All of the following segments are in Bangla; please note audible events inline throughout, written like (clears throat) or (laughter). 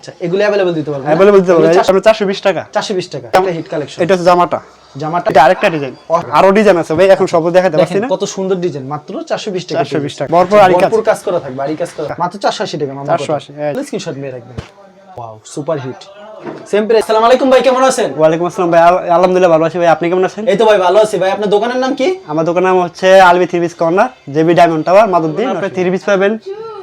আচ্ছা এগুলো দিতে অ্যাভেলেবল দিতে পারব আমরা চারশো বিশ টাকা। চারশো বিশ টাকা এটা হিট কালেকশন এটা হচ্ছে জামাটা। জামাটা এটা আরেকটা ডিজাইন আরও ডিজাইন আছে ভাই এখন সব দেখাতে পারছি না। কত সুন্দর ডিজাইন মাত্র চারশো বিশ টাকা 420 টাকা। আরি কাজ। কাজ করা থাকবে আরি কাজ করা মাত্র চারশো আশি টাকা মামা 480, হ্যাঁ। স্ক্রিনশট মেয়ে রাখবেন। Wow super hit same price আসসালামু আলাইকুম ভাই কেমন আছেন? ওয়ালাইকুম আসসালাম ভাই আলহামদুলিল্লাহ ভালো আছি ভাই আপনি কেমন আছেন? এই তো ভাই ভালো আছি ভাই। আপনার দোকানের নাম কি? আমার দোকানের নাম হচ্ছে Albi three piece corner JB diamond tower Maduddin আপনি থ্রি পিস পাবেন।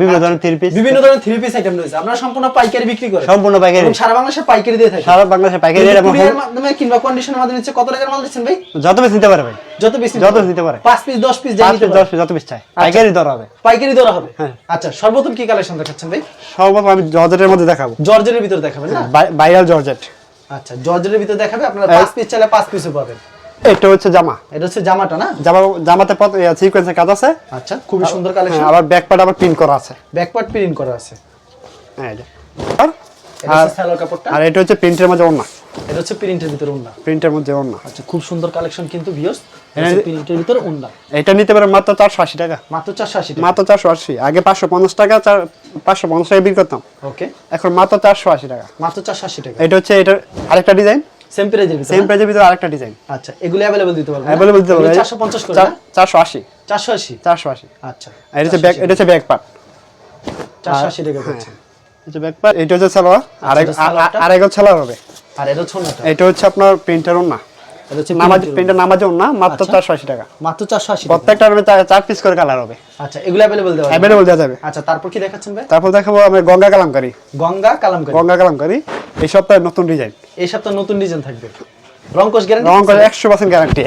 বিভিন্ন ধরনের থ্রি পিস বিভিন্ন ধরনের থ্রি পিস আইটেম রয়েছে। আপনারা সম্পূর্ণ পাইকারি বিক্রি করেন। সম্পূর্ণ পাইকারি। সারা বাংলাদেশে পাইকারি দিয়ে থাকেন। সারা বাংলাদেশে পাইকারি কুরিয়ার মাধ্যমে কিংবা কন্ডিশনের মাধ্যমে নিচ্ছে কত টাকার মাল দিচ্ছেন ভাই? যত পিস নিতে পারে ভাই যত বেশি যত দিতে পারে। পাঁচ পিস দশ পিস যাই নিতে পারে। দশ পিস যত পিস চাই। পাইকারি দর হবে। পাইকারি ধরা হবে। হ্যাঁ। আচ্ছা সর্বপ্রথম কি কালেকশন দেখাচ্ছেন ভাই? সর্বপ্রথম আমি জর্জেটের মধ্যে দেখাবো। জর্জের ভিতরে দেখাবেন না? Viral georgette. আচ্ছা জর্জের ভিতরে দেখাবে। আপনারা পাঁচ পিস চাইলে পাঁচ পিসও পাবেন। এটা হচ্ছে জামা। এটা হচ্ছে জামাটা না? জামা জামাতে সিকোয়েন্সের কাজ আছে। আচ্ছা খুবই সুন্দর হ্যাঁ, কালেকশন আবার ব্যাক পার্ট আবার প্রিন্ট করা আছে। ব্যাক পার্ট প্রিন্ট করা আছে। হ্যাঁ। আর- আর এটা হচ্ছে প্রিন্টের মধ্যে ওড়না। এটা হচ্ছে প্রিন্টের ভিতরে উন্না প্রিন্টের মধ্যে ওড়না। আচ্ছা খুব সুন্দর কালেকশন কিন্তু ভিউয়ার্স এটা- প্রিন্টের ভিতরে উন্না এটা নিতে পারে মাত্র চারশো আশি টাকা। মাত্র চারশো আশি টাকা? মাত্র চারশো আশি। আগে পাঁচশো পঞ্চাশ টাকা চার পাঁচশো পঞ্চাশ টাকা বিক্রি করতাম। ওকে এখন মাত্র চারশো আশি টাকা। মাত্র চারশো আশি টাকা। এটা হচ্ছে এটা আরেকটা ডিজাইন সেম প্রাইজের ভিতরে সেম প্রাইজের ভিতরে আরেকটা ডিজাইন আচ্ছা এগুলো অ্যাভেলেবল দিতে পারবেন অ্যাভেলেবল দিতে পারবে। চারশো পঞ্চাশ করে না? চারশো আশি। চারশো আশি? চারশো আশি। আচ্ছা। এটা হচ্ছে ব্যাক এটা হচ্ছে ব্যাক পার্ট চারশো আশি টাকা করছে এটা ব্যাক পার্ট এটা হচ্ছে সালোয়ার আর এটা সালোয়ারটা? সালোয়ার হবে। আর এটা হচ্ছে উন্নাটা এটা হচ্ছে আপনার প্রিন্টের ওড়না। এটা হচ্ছে নামাজ প্রিন্টের প্রিন্টের নামাজ ওড়না মাত্র টাকা। প্রত্যেকটা চার পিস করে কালার হবে। আচ্ছা এগুলো অ্যাভেলেবল দেওয়া যাবে? দেওয়া যাবে। আচ্ছা তারপর কি দেখাচ্ছেন ভাই? তারপর দেখাবো আমি গঙ্গা কালামকারি। গঙ্গা কালামকারী। গঙ্গা কালামকারি। এই সপ্তাহে নতুন ডিজাইন এই সপ্তাহে নতুন ডিজাইন থাকবে। রংকশ গ্যারান্টি রং করে একশো পার্সেন্ট গ্যারান্টি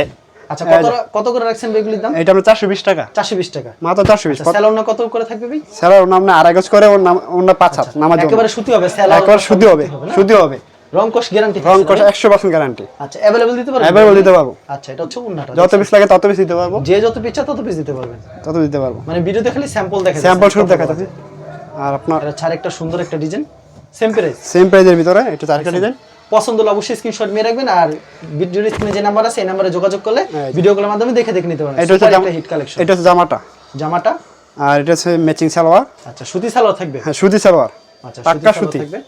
আচ্ছা কত কত করে রাখছেন বেগুলির দাম? এটা আমরা চারশো বিশ টাকা। চারশো বিশ টাকা। মাত্র চারশো বিশ। আচ্ছা কত করে থাকবে ভাই? স্যার নাম না আড়াই গজ করে ওর নাম ওর নাম পাঁচ হাত নামাজ একেবারে সুতি হবে স্যালোন একবার শুদ্ধি হবে শুদ্ধি হবে। রংকশ গ্যারান্টি রং করে একশো পার্সেন্ট গ্যারান্টি আচ্ছা অ্যাভেলেবল দিতে পারব। আচ্ছা এটা হচ্ছে উন্নাটা যত পিস লাগে তত পিস দিতে পারব। যে যত তত পিস দিতে পারবেন। তত দিতে পারব। মানে ভিডিওতে খালি স্যাম্পল দেখা স্যাম্পল শুট দেখা যাচ্ছে আর আপনার এটা ছাড় একটা সুন্দর একটা ডিজাইন সেম প্রাইস সেম প্রাইজের ভিতরে এটা চারটা ডিজাইন পছন্দ হলে অবশ্যই স্ক্রিনশট মেরে রাখবেন আর ভিডিওর স্ক্রিনে যে নাম্বার আছে এই নাম্বারে যোগাযোগ করলে ভিডিও কলের মাধ্যমে দেখে দেখে নিতে পারবেন এটা হচ্ছে হিট কালেকশন এটা হচ্ছে জামাটা। জামাটা? আর এটা হচ্ছে ম্যাচিং সালোয়ার। আচ্ছা সুতি সালোয়ার থাকবে? হ্যাঁ সুতি সালোয়ার। আচ্ছা পাক্কা সুতি। থাকবে।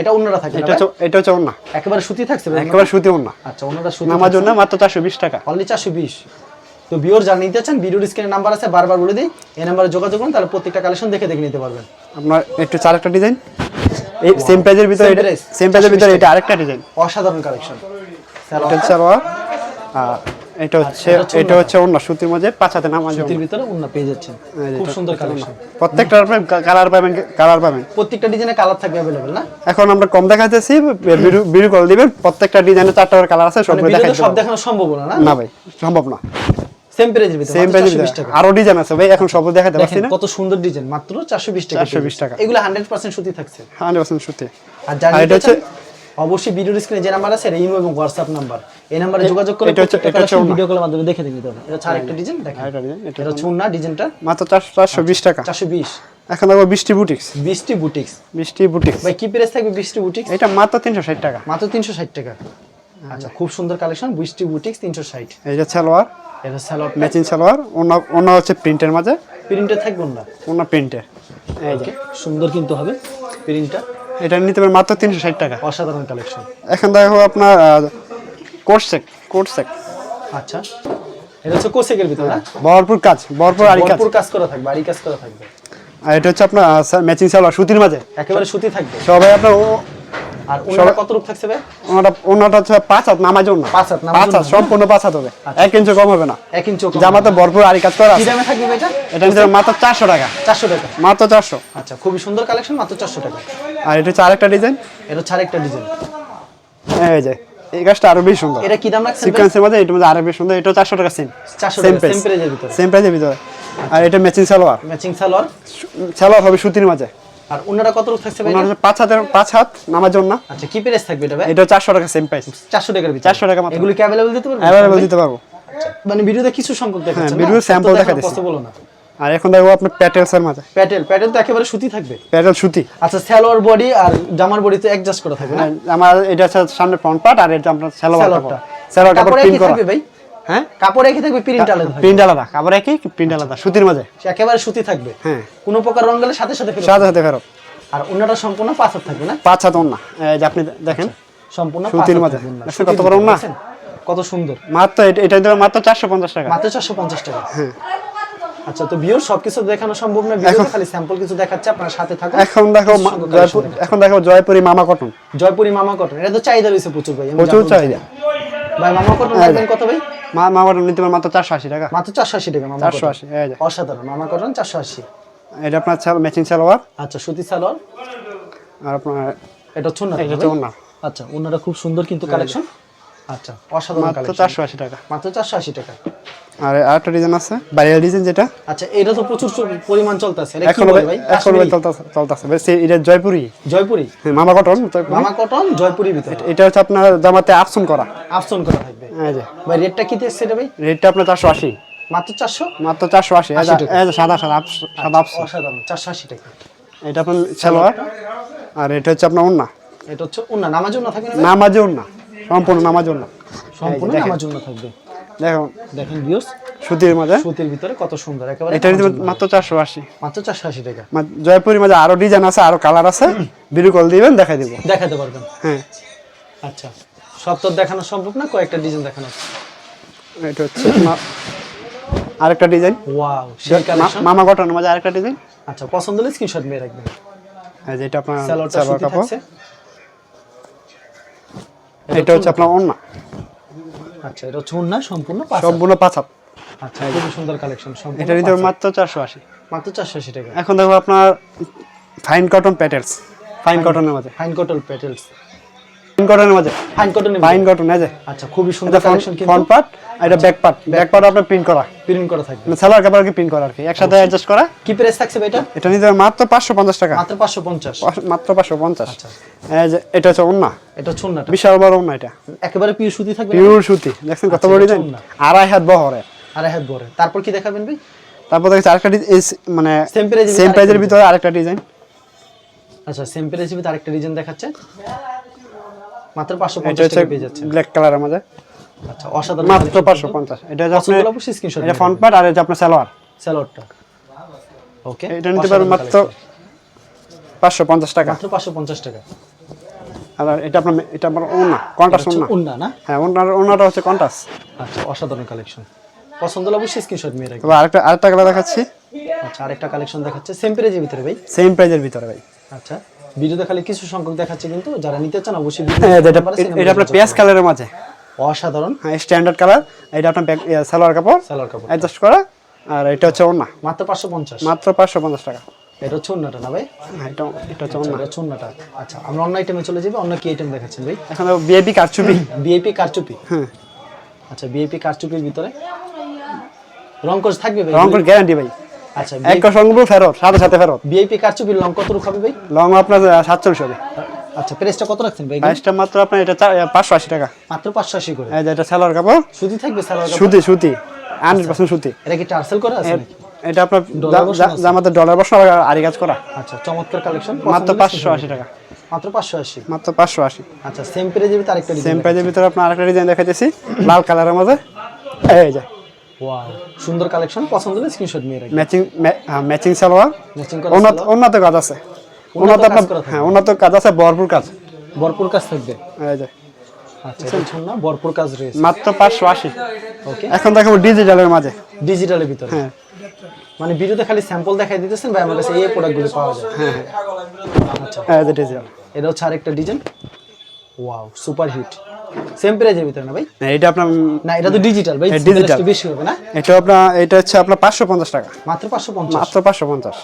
এটা অন্যরা থাকবে এটা হচ্ছে এটা হচ্ছে ওড়না একেবারে সুতি থাকছে একেবারে সুতি ওড়না আচ্ছা অন্যরা সুতি নামার জন্য মাত্র চারশো বিশ টাকা। অনলি চারশো বিশ। তো বিওর যা নিতে চান ভিডিওর স্ক্রিনে নাম্বার আছে বারবার বলে দিই এই নাম্বারে যোগাযোগ করুন তাহলে প্রত্যেকটা কালেকশন দেখে দেখে নিতে পারবেন। আপনার একটু চার একটা ডিজাইন এই সেম প্রাইজের ভিতরে এটা সেম প্রাইজের ভিতরে এটা আরেকটা ডিজাইন অসাধারণ কালেকশন এটা সালোয়ার এটা হচ্ছে এটা হচ্ছে ওড়না সুতির মধ্যে পাঁচ হাতে নামাজ সুতির ভিতরে অন্য পেয়ে যাচ্ছেন। খুব সুন্দর কালেকশন প্রত্যেকটা কালার পাবেন কালার পাবেন প্রত্যেকটা ডিজাইনে কালার থাকবে অ্যাভেলেবল না? এখন আমরা কম দেখাইতেছি ভিডিও কল দিবেন। প্রত্যেকটা ডিজাইনে চারটা করে কালার আছে মানে ভিডিওতে দেখাই সব দেখানো সম্ভব না? না ভাই সম্ভব না। সেম প্রাইজের ভিতরে সেম প্রাইজের টাকা। আরও ডিজাইন আছে ভাই এখন সব দেখাতে পারছি না। কত সুন্দর ডিজাইন মাত্র 420 টাকা 420 টাকা। এগুলো 100% সুতি থাকছে। হান্ড্রেড পার্সেন্ট সুতি। আর যারা এটা হচ্ছে অবশ্যই ভিডিওর স্ক্রিনে যে নাম্বার আছে এটা ইমো এবং হোয়াটসঅ্যাপ নাম্বার এই নাম্বারে যোগাযোগ করে এটা হচ্ছে- এটা হচ্ছে ভিডিও কলের মাধ্যমে দেখে নিতে হবে। এটা ছাড় একটা ডিজাইন দেখেন। আরেকটা ডিজাইন এটা এটা হচ্ছে উন্না ডিজাইনটা মাত্র চারশো চারশো বিশ টাকা। 420 এখন দেখব বৃষ্টি বুটিক্স 20টি বুটিক্স বৃষ্টি বুটিক্স ভাই কি প্রাইস থাকবে 20টি বুটিক্স এটা মাত্র তিনশো ষাট টাকা। মাত্র 360 টাকা। আচ্ছা খুব সুন্দর কালেকশন 20টি বুটিক্স 360 এই যে সালোয়ার? এটা স্যালোয়ার ম্যাচিং সালোয়ার অন্য অন্য হচ্ছে প্রিন্টের মাঝে? প্রিন্টে থাকবে না। অন্য প্রিন্টের এই যে সুন্দর কিন্তু হবে প্রিন্টটা এটা নিতে পারেন মাত্র তিনশো ষাট টাকা। অসাধারণ কালেকশন এখন দেখো আপনার কোট সেক কোট সেক। আচ্ছা এটা হচ্ছে কোসেকের ভিতরে না? ভরপুর কাজ ভরপুর আরি কাজ। ভরপুর কাজ করা থাকবে আরি কাজ করা থাকবে। আর এটা হচ্ছে আপনার ম্যাচিং সালোয়ার সুতির মাঝে। একেবারে সুতি থাকবে। সবাই আপনার আর ওনারা কত রূপ থাকছে ভাই? ওনাটা ওনাটা হচ্ছে পাঁচ হাত নামাজ না পাঁচ হাত, নামাজ পাঁচ হাত সম্পূর্ণ পাঁচ হাত হবে। এক ইঞ্চি কম হবে না। এক ইঞ্চি জামাতে ভরপুর আরি কাজ করা আছে। দামে থাকবে এটা? এটা নিতে মাত্র চারশো টাকা। চারশো টাকা। মাত্র চারশো। আচ্ছা খুবই সুন্দর কালেকশন মাত্র চারশো টাকা। আর এটা হচ্ছে আরেকটা ডিজাইন এটা এই যে এই গাছটা আরও বেশি সুন্দর। এটা কি দাম রাখছেন ভাই? সিকোয়েন্সের মধ্যে এটার মধ্যে আরও বেশি সুন্দর। এটা চারশো টাকা সেম ভিতরে। প্রাইসের ভিতরে। আর এটা ম্যাচিং সালোয়ার। ম্যাচিং সালোয়ার? সালোয়ার হবে সুতির মাঝে। আর ওনারা কত রূপ থাকছে ভাই ওনার এটা? হচ্ছে পাঁচ হাতের পাঁচ হাত নামার জন্য আচ্ছা কি প্রাইস থাকবে এটা ভাই? এটা চারশো টাকা সেম প্রাইস চারশো টাকার ভিতরে? 400 টাকা মাত্র। এগুলো কি অ্যাভেলেবল দিতে পারবেন অ্যাভেলেবল দিতে পারব। মানে ভিডিওতে কিছু সংখ্যক দেখাচ্ছেন video sample দেখাচ্ছি। পসিবল না। আর এখন দেখব আপনার প্যাটেলস এর মাঝে প্যাটেল প্যাটেল তো একেবারে সুতি থাকবে। প্যাটেল সুতি। আচ্ছা সালোয়ার বডি আর জামার বডি তো অ্যাডজাস্ট করা থাকবে না? হ্যাঁ, আমার এটা সামনে ফ্রন্ট পার্ট আর এটা আপনার সালোয়ার সালোয়ারটা। সালোয়ার কাপড় কাপড় প্রিন্ট করা। থাকবে ভাই? হ্যাঁ? কাপড় একই থাকবে প্রিন্ট আলাদা প্রিন্ট আলাদা কাপড় একই প্রিন্ট আলাদা সুতির মাঝে। একেবারে সুতি থাকবে। হ্যাঁ। কোনো প্রকার রং গেলে সাথে সাথে সাথে সাথে ফেরত। আর অন্যটা সম্পূর্ণ পাঁচ হাত থাকবে না? পাঁচ হাত এই যে আপনি দেখেন সম্পূর্ণ সুতির সুতির কত বড় কত সুন্দর। মাত্র এটা- মাত্র চারশো পঞ্চাশ টাকা। মাত্র চারশো পঞ্চাশ টাকা। হ্যাঁ। আচ্ছা তো বিয়র সবকিছু দেখানো সম্ভব না। ভিডিওতে খালি স্যাম্পল কিছু দেখাচ্ছে আপনার সাথে থাকুন। এখন দেখো জয়পুর এখন দেখো জয়পুরি মামা কটন। জয়পুরি মামা কটন। এটা তো চাহিদা রয়েছে প্রচুর ভাই প্রচুর চাহিদা। ভাই মামা কটন হ্যাঁ, কত ভাই? মামা কটন নিতে পারেন মাত্র চারশো আশি টাকা। মাত্র চারশো আশি টাকা মামা চারশো আশি অসাধারণ মামা কটন চারশো আশি। এটা আপনার ম্যাচিং সালোয়ার? আচ্ছা সুতি সালোয়ার। আর আপনার এটা হচ্ছে ওড়না এটা? হচ্ছে আচ্ছা অন্যটা খুব সুন্দর কিন্তু কালেকশন আচ্ছা অসাধারণ মাত্র চারশো আশি টাকা। মাত্র চারশো আশি টাকা। আর আরেকটা ডিজাইন আছে বাইরের ডিজাইন যেটা। আচ্ছা এটা তো প্রচুর পরিমাণ চলতেছে এটা কি বলে ভাই এখন চলতেছে চলতেছে। বেশ এটা জয়পুরি। জয়পুরি? হ্যাঁ, মামা কটন মামা কটন জয়পুরি ভিতরে। এটা হচ্ছে আপনার জামাতে করা। করা থাকবে। এই যে। ভাই রেটটা কি দেখছে এটা ভাই? রেটটা আপনার চারশো আশি। মাত্র চারশো? মাত্র চারশো আশি। এই যে- 80 টাকা। এই যে সাদা সাদা সাদা চারশো আশি টাকা। এটা আপনার সালোয়ার। আর এটা হচ্ছে আপনার ওন্না এটা হচ্ছে ওনা নামাজ না থাকবে না? নামাজ ওন্না সম্পূর্ণ নামাজ ওন্না সম্পূর্ণ। নামাজ না থাকবে। দেখুন দেখেন ভিউস সুতির মধ্যে। সুতির ভিতরে কত সুন্দর একেবারে এটা মাত্র চারশো আশি। মাত্র চারশো আশি টাকা। জয়পুরি মাঝে আরও ডিজাইন আছে আরও কালার আছে। ভিডিও কল দিবেন দেখাই দিব। দেখাতে পারবেন। হ্যাঁ। আচ্ছা সব তো দেখানো সম্ভব না কয়েকটা ডিজাইন দেখানো এটা হচ্ছে আরেকটা ডিজাইন ওয়াও মামা কটনের মাঝে আরেকটা ডিজাইন আচ্ছা পছন্দ হলে স্ক্রিনশট মেরে রাখবেন। হ্যাঁ যেটা আপনার সালোয়ার কাপড়। এটা হচ্ছে আপনার ওন্না আচ্ছা এটা হচ্ছে ওড়না সম্পূর্ণ। সম্পূর্ণ পাঁচ হাত। আচ্ছা খুবই সুন্দর কালেকশন সম্পূর্ণ এটা নিতে মাত্র চারশো আশি। মাত্র চারশো আশি টাকা। এখন দেখো আপনার ফাইন কটন প্যাটেলস ফাইন কটনের মাঝে ফাইন কটন প্যাটেলস কটনের মাঝে। ফাইন কটন ফাইন কটন এই আচ্ছা খুবই সুন্দর কালেকশন কিন্তু। ফ্রন্ট পার্ট আর এটা ব্যাক পার্ট ব্যাক পার্ট আপনার প্রিন্ট করা। প্রিন্ট করা থাকবে। মানে সালোয়ার কাপড় কি প্রিন্ট করা আর কি? একসাথে অ্যাডজাস্ট করা। কি প্রাইস থাকছে এটা? এটা নিতে মাত্র পাঁচশো পঞ্চাশ টাকা। মাত্র পাঁচশো পঞ্চাশ। পাঁচশো- মাত্র পাঁচশো পঞ্চাশ। আচ্ছা। এটা হচ্ছে ওন্না এটা হচ্ছে ওড়নাটা বিশাল বড় ওন্না এটা। একেবারে পিওর সুতি থাকবে পিওর সুতি। দেখছেন কত আচ্ছা, বড় ডিজাইন আড়াই হাত বহরে। আর হাত বড় তারপর কি দেখাবেন ভাই? তারপর দেখছি আরেকটা ডিজাইন মানে সেম ভিতরে প্রাইজের ভিতরে আরেকটা ডিজাইন আচ্ছা সেম প্রাইসে আরেকটা ডিজাইন দেখাচ্ছে। মাত্র পাঁচশো এটা পঞ্চাশ হচ্ছে টাকা পেয়ে যাচ্ছে ব্ল্যাক কালারের মধ্যে। আচ্ছা অসাধারণ মাত্র পাঁচশো পঞ্চাশ। এটা হচ্ছে পছন্দ আপনার অবশ্যই স্ক্রিনশট এটা ফ্রন্ট পার্ট আর এটা আপনার সালোয়ার। স্যালোডটা ওকে এটা নিতে পারবেন মাত্র পাঁচশো পঞ্চাশ টাকা। মাত্র পাঁচশো পঞ্চাশ টাকা। আর এটা আপনার এটা আপনার ওনা কন্টাস ওনা উন্না না? হ্যাঁ ওনার ওনাটা হচ্ছে কন্টাস আচ্ছা অসাধারণ কালেকশন পছন্দ হলে অবশ্যই স্ক্রিনশট নিয়ে রাখবেন। আরেকটা আরেকটা কালার দেখাচ্ছি। আচ্ছা আরেকটা কালেকশন দেখাচ্ছে। সেম প্রাইজের ভিতরে ভাই? সেম প্রাইজের ভিতরে ভাই। আচ্ছা। ভিডিওতে খালি কিছু সংখ্যক দেখাচ্ছে কিন্তু যারা নিতে চান অবশ্যই হ্যাঁ, এটা আপনার পেঁয়াজ কালারের মাঝে। অসাধারণ। হ্যাঁ স্ট্যান্ডার্ড কালার এটা আপনার ব্যাক সালোয়ার কাপড়। সালোয়ার কাপড়। অ্যাডজাস্ট করা। আর এটা হচ্ছে ওনা মাত্র পাঁচশো পঞ্চাশ। মাত্র পাঁচশো পঞ্চাশ টাকা। এটা হচ্ছে অন্যটা না ভাই? হ্যাঁ এটা এটা হচ্ছে আচ্ছা, অন্যটা আচ্ছা আমরা অন্য আইটেমে চলে যাব অন্য কি আইটেম দেখাচ্ছেন ভাই? এখন বিএপি কারচুপি। (clears throat) বিএপি কারচুপি। হ্যাঁ। আচ্ছা বিএপি কারচুপির ভিতরে? রং কোর্স থাকবে ভাই রং করে গ্যারান্টি ভাই। আচ্ছা এক সঙ্গে ফেরত সাথে সাথে ফেরত। কারচুপির রং কত রূপ হবে ভাই? লং আপনার সাতচল্লিশ হবে। আচ্ছা প্রেসটা কত রাখছেন ভাই প্রাইসটা মাত্র আপনার এটা চা- পাঁচশো আশি টাকা। মাত্র পাঁচশো আশি করে। এই যে এটা সালোয়ার কাপড়। সুতি থাকবে সালোয়ার কাপড়? সুতি সুতি। হান্ড্রেড পার্সেন্ট সুতি। এটা কি টার্সেল করা আছে নাকি? এটা আপনার? জামাতে ডলার আবার আরি কাজ করা। আচ্ছা চমৎকার কালেকশন মাত্র পাঁচশো আশি টাকা। মাত্র পাঁচশো আশি। মাত্র পাঁচশো আশি। আচ্ছা সেম পেরে যাবে তার একটা সেম প্রাইজের ভিতরে আপনার আরেকটা ডিজাইন দেখাইতেছি। লাল কালারের মধ্যে। এই যে। ওয়াও সুন্দর কালেকশন পছন্দ হলে স্ক্রিনশট নিয়ে রাখবেন। Matching matching salwar. ম্যাচিং করা উন্নত উন্নত কাজ আছে। উন্নত আপনার। হ্যাঁ উন্নত কাজ আছে ভরপুর কাজ। ভরপুর কাজ থাকবে? এই যে। আচ্ছা না ভরপুর কাজ রয়েছে। মাত্র পাঁচশো আশি। ওকে এখন দেখাবো ডিজিটালের মাঝে। ডিজিটালের ভিতরে? হ্যাঁ। মানে ভিডিওতে খালি স্যাম্পল দেখাই দিতেছেন ভাই আমার কাছে এই প্রোডাক্টগুলো পাওয়া যায়। হ্যাঁ আচ্ছা। হ্যাঁ এই যে ডিজিটাল এটা হচ্ছে আরেকটা design wow super hit same প্রাইজের ভিতরে না ভাই? এটা আপনার না এটা তো ডিজিটাল ভাই বেশি হবে না? এটা আপনার এটা হচ্ছে আপনার পাঁচশো পঞ্চাশ টাকা। মাত্র পাঁচশো পঞ্চাশ? মাত্র পাঁচশো পঞ্চাশ।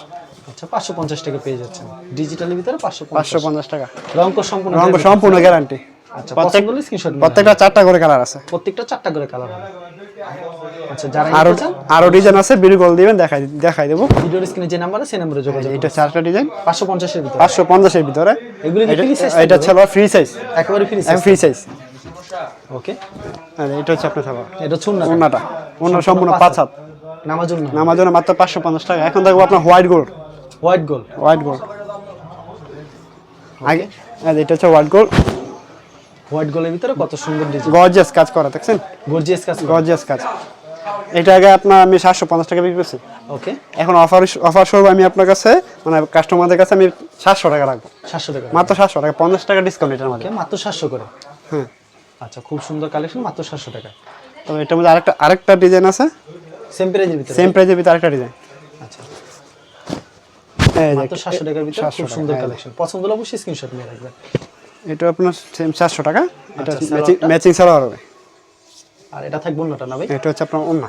আচ্ছা পাঁচশো পঞ্চাশ টাকা পেয়ে যাচ্ছেন। ডিজিটালের ভিতরে পাঁচশো পাঁচশো পঞ্চাশ পঞ্চাশ টাকা রঙ সম্পূর্ণ রঙ সম্পূর্ণ গ্যারান্টি আচ্ছা প্রত্যেক স্ক্রিনশট প্রত্যেকটা চারটা করে কালার আছে। প্রত্যেকটা চারটা করে কালার হবে। আচ্ছা যারা আরও আরও ডিজাইন আছে ভিডিও কল দিবেন দেখাই দেখাই দেবো। ভিডিওর স্ক্রিনে যে নাম্বার আছে সেই নাম্বারে যোগাযোগ এটা চারটা ডিজাইন পাঁচশো পঞ্চাশের ভিতরে। পাঁচশো পঞ্চাশের ভিতরে। এগুলি কি free size এটা ছিল ফ্রি সাইজ একেবারে ফ্রি ফ্রি সাইজ ওকে। আর এটা হচ্ছে আপনার সালোয়ার এটা হচ্ছে ওনাটা ওনার সম্পূর্ণ পাঁচ হাত। নামার জন্য নামার জন্য মাত্র পাঁচশো পঞ্চাশ টাকা। এখন দেখব আপনার white gold. White gold. White gold. আগে। আর এটা হচ্ছে হোয়াইট গোল্ড। হোয়াইট গোল্ডের ভিতরে কত সুন্দর ডিজাইন গর্জিয়াস কাজ করা দেখছেন? গর্জিয়াস কাজ গর্জিয়াস কাজ। এটা আগে আপনার আমি সাতশো পঞ্চাশ টাকা বিক্রি করছি। ওকে। এখন অফার অফার স্বরূপ আমি আপনার কাছে মানে কাস্টমারদের কাছে আমি সাতশো টাকা রাখব। সাতশো টাকা মাত্র সাতশো টাকা পঞ্চাশ টাকা ডিসকাউন্ট এটার মধ্যে। মাত্র সাতশো করে। হ্যাঁ। আচ্ছা খুব সুন্দর কালেকশন মাত্র সাতশো টাকা তো এটার মধ্যে আরেকটা আরেকটা ডিজাইন আছে? সেম প্রাইজের ভিতরে। সেম প্রাইজের ভিতরে আরেকটা ডিজাইন আচ্ছা। মাত্র সাতশো টাকার ভিতরে খুব সুন্দর হ্যাঁ। কালেকশন পছন্দ হলে অবশ্যই স্ক্রিনশট নিয়ে রাখবেন। এটা আপনার সেম চারশো টাকা। এটা আচ্ছা, ম্যাচিং সালোয়ারটা? হবে। আর এটা থাকবে অন্যটা না ভাই? এটা হচ্ছে আপনার অন্য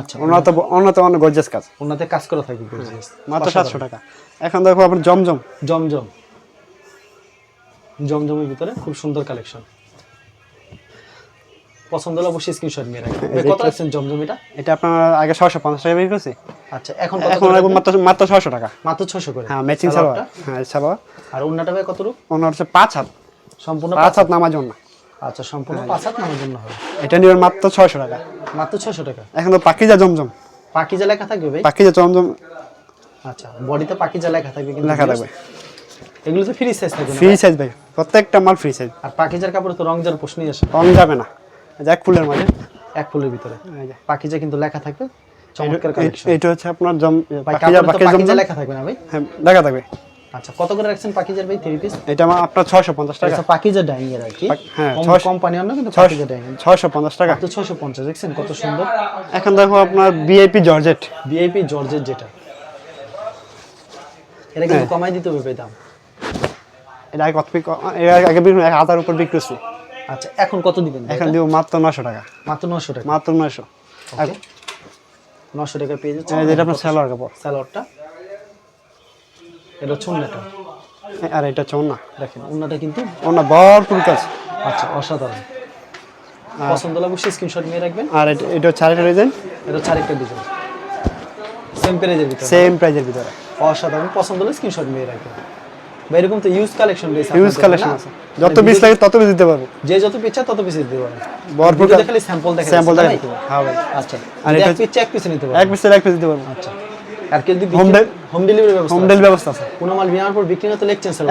আচ্ছা অন্য তো অন্য তো অনেক গর্জাস কাজ। ওনাতে কাজ করা থাকবে gorgeous। মাত্র সাতশো টাকা। এখন দেখো আপনার জমজম। জমজম। জমজমের ভিতরে খুব সুন্দর কালেকশন পছন্দ হলে অবশ্যই স্ক্রিনশট নিয়ে রাখবেন। কত রাখছেন জমজম এটা আপনার আগে ছশো পঞ্চাশ টাকা বিক্রি করছি। আচ্ছা এখন এখন রাখব মাত্র মাত্র ছশো টাকা। মাত্র ছশো করে? হ্যাঁ ম্যাচিং সালোয়ার হ্যাঁ সালোয়ার। আর ভাই কত রূপ হচ্ছে পাঁচ হাত। সম্পূর্ণ পাঁচ হাত নামার জন্য আচ্ছা সম্পূর্ণ পাঁচ হাত নামের জন্য হবে। এটা নেবেন মাত্র ছয়শো টাকা। মাত্র ছশো টাকা? এখন তো পাকিজা জমজম। পাকিজা লেখা থাকবে ভাই? পাকিজা জমজম। আচ্ছা বডিতে পাকিজা লেখা থাকবে কিন্তু লেখা থাকবে। এগুলো তো ফ্রি সাইজ থাকবে ফ্রি সাইজ ভাই? প্রত্যেকটা মাল ফ্রি সাইজ আর পাকিজার কাপড়ে তো রং যার প্রশ্নই আসে। কম যাবে না। যাক ফুলের মাঝে এক ফুলের ভিতরে। এই যে। কিন্তু লেখা থাকবে চমৎকার কালেকশন এইটা হচ্ছে আপনার জম লেখা থাকবে না ভাই? হ্যাঁ লেখা থাকবে। আচ্ছা কত করে রাখছেন পাকিজার ভাই থ্রি পিস এটা আমার আপনার ছয়শো পঞ্চাশ টাকা। আচ্ছা পাকিজা ডাইং এর আর কি। হ্যাঁ, কোম্পানি অন্য কিন্তু ছয়শো পাকিজা ডাইং। পঞ্চাশ টাকা। তো ছশো পঞ্চাশ দেখছেন কত সুন্দর? এখন দেখো আপনার বিআইপি জর্জেট ভিআইপি জর্জের যেটা। এটা কিন্তু হ্যাঁ। কমাই দিতে হবে দাম। এটা আগে কত আগে হাজার উপর বিক্রি আচ্ছা এখন কত দিবেন এখন এটা? দিব মাত্র নশো টাকা। মাত্র নশো টাকা? মাত্র নশো ওকে নশো টাকা পেয়ে যাচ্ছে যেটা আপনার সালোয়ার কাপড়। স্যালোয়ারটা এটা হচ্ছে উন্নাটা আর এটা অন্য দেখেন উন্নাটা কিন্তু অন্য ভরপুর কাজ। আচ্ছা অসাধারণ। পছন্দ হলে অবশ্যই স্ক্রিনশট নিয়ে রাখবেন। আর এটা এটা আরেকটা ডিজাইন এটা আরেকটা ডিজাইন সেম প্রাইজের ভিতরে। সেম প্রাইজের ভিতরে। অসাধারণ পছন্দ হলে স্ক্রিনশট নিয়ে রাখবেন। বা এরকম তো ইউজ কালেকশন রয়েছে আপনাদের, কালেকশন আছে যত পিস লাগে তত পিস দিতে পারব। যে যত তত পিস দিতে ভরপুর ভিডিওতে খালি স্যাম্পল দেখা স্যাম্পল দেখা। পারব। হ্যাঁ ভাই। আচ্ছা। আর এক পিস এক পিস নিতে এক পারবেন এক পিস দিতে পারব। আচ্ছা। আর কেউ যদি de- হোম ডেলিভারি ব্যবস্থা হোম ডেলিভারি ব্যবস্থা আছে। কোনো মাল বিনার পর বিক্রি না তো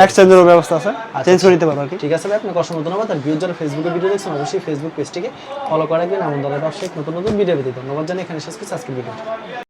এক্সচেঞ্জেরও ব্যবস্থা আছে। আচ্ছা, চেঞ্জ করে নিতে পারব আর কি। ঠিক আছে ভাই আপনাকে অসংখ্য ধন্যবাদ। আর ভিউর যারা ফেসবুকে ভিডিও দেখছেন অবশ্যই ফেসবুক পেজটিকে ফলো করে রাখবেন। এমন ধরনের ব্যবসায়িক নতুন নতুন ভিডিও পেতে ধন্যবাদ জানিয়ে এখানে শেষ করছি আজকের ভিডিও